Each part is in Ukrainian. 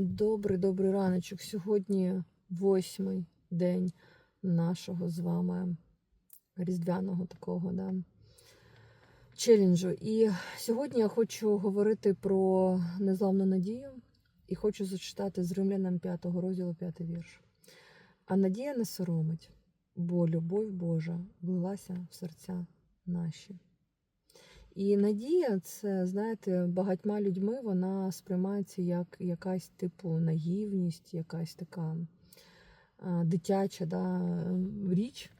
Добрий добрий раночок. Сьогодні восьмий день нашого з вами різдвяного такого да, челенджу. І сьогодні я хочу говорити про незламну надію і хочу зачитати з римлянам 5 розділу 5 вірш. А надія не соромить, бо любов Божа влилася в серця наші. І надія, це, знаєте, багатьма людьми вона сприймається як якась типу наївність, якась така дитяча да, річ,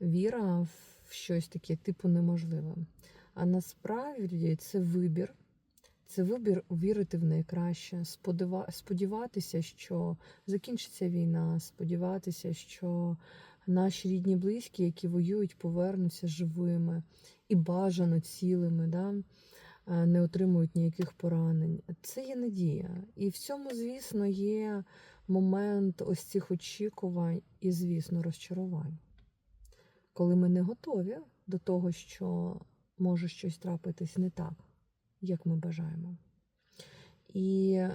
віра в щось таке, типу неможливе. А насправді це вибір. Це вибір вірити в найкраще, сподіватися, що закінчиться війна, сподіватися, що наші рідні близькі, які воюють, повернуться живими і бажано цілими, да? е, не отримують ніяких поранень. Це є надія. І в цьому, звісно, є момент ось цих очікувань і, звісно, розчарувань. Коли ми не готові до того, що може щось трапитись не так, як ми бажаємо. І е,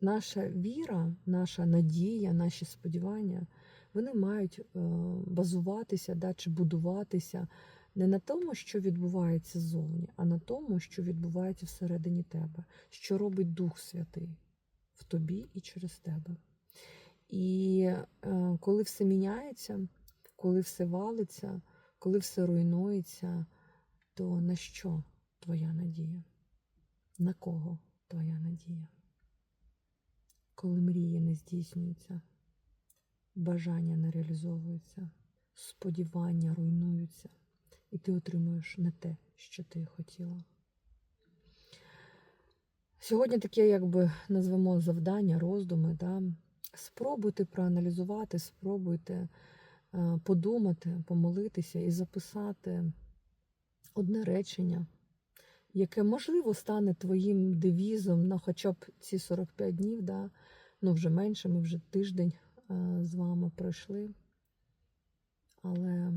наша віра, наша надія, наші сподівання, вони мають е, базуватися да, чи будуватися не на тому, що відбувається ззовні, а на тому, що відбувається всередині тебе, що робить Дух Святий в тобі і через тебе. І е, коли все міняється, коли все валиться, коли все руйнується, то на що твоя надія? На кого твоя надія? Коли мрії не здійснюються, бажання не реалізовуються, сподівання руйнуються, і ти отримуєш не те, що ти хотіла. Сьогодні таке, якби назвемо завдання, роздуми. Да? Спробуйте проаналізувати, спробуйте е, подумати, помолитися і записати одне речення, яке, можливо, стане твоїм девізом на хоча б ці 45 днів, да? ну вже менше, ми вже тиждень з вами пройшли. Але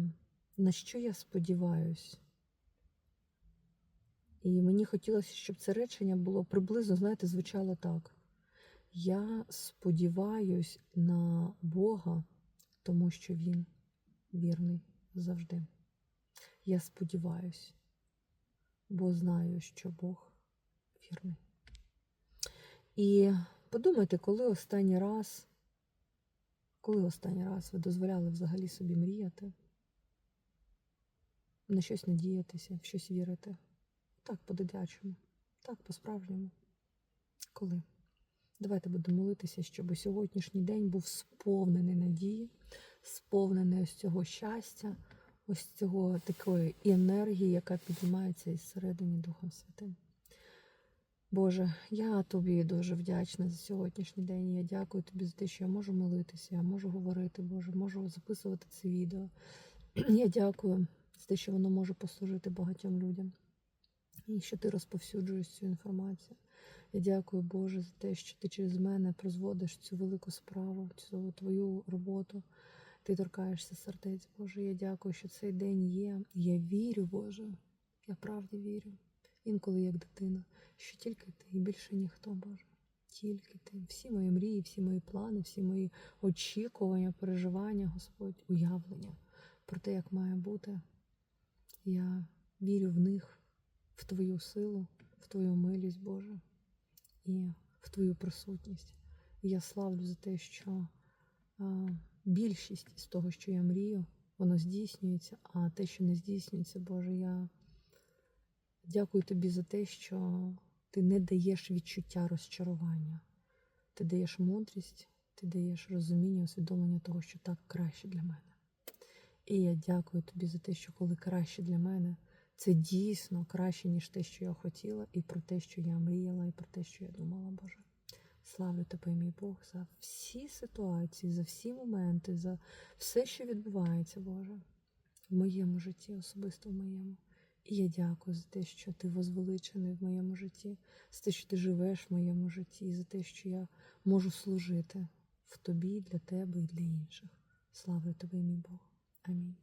на що я сподіваюсь? І мені хотілося, щоб це речення було приблизно, знаєте, звучало так. Я сподіваюсь на Бога, тому що Він вірний завжди. Я сподіваюсь, бо знаю, що Бог вірний. І подумайте, коли останній раз, коли останній раз ви дозволяли взагалі собі мріяти, на щось надіятися, в щось вірити. Так, по-дитячому, так, по-справжньому. Коли? Давайте будемо молитися, щоб сьогоднішній день був сповнений надії, сповнений ось цього щастя, ось цього такої енергії, яка піднімається із середини Духом Святим. Боже, я тобі дуже вдячна за сьогоднішній день. Я дякую тобі за те, що я можу молитися, я можу говорити, Боже, можу записувати це відео. Я дякую за те, що воно може послужити багатьом людям. І що ти розповсюджуєш цю інформацію. Я дякую, Боже, за те, що ти через мене прозводиш цю велику справу, цю твою роботу. Ти торкаєшся сердець, Боже. Я дякую, що цей день є. Я вірю, Боже. Я правді вірю. Інколи як дитина, що тільки ти і більше ніхто, Боже. Тільки ти. Всі мої мрії, всі мої плани, всі мої очікування, переживання, Господь, уявлення про те, як має бути. Я вірю в них, в Твою силу, в Твою милість, Боже, і в Твою присутність. Я славлю за те, що а, більшість з того, що я мрію, воно здійснюється, а те, що не здійснюється, Боже, я дякую Тобі за те, що Ти не даєш відчуття розчарування. Ти даєш мудрість, ти даєш розуміння, усвідомлення того, що так краще для мене. І я дякую тобі за те, що коли краще для мене, це дійсно краще, ніж те, що я хотіла, і про те, що я мріяла, і про те, що я думала, Боже. Славлю тебе, мій Бог, за всі ситуації, за всі моменти, за все, що відбувається, Боже, в моєму житті, особисто в моєму. Я дякую за те, що ти возвеличений в моєму житті, за те, що ти живеш в моєму житті, за те, що я можу служити в тобі, для тебе і для інших. Слава тобі, мій Бог. Амінь.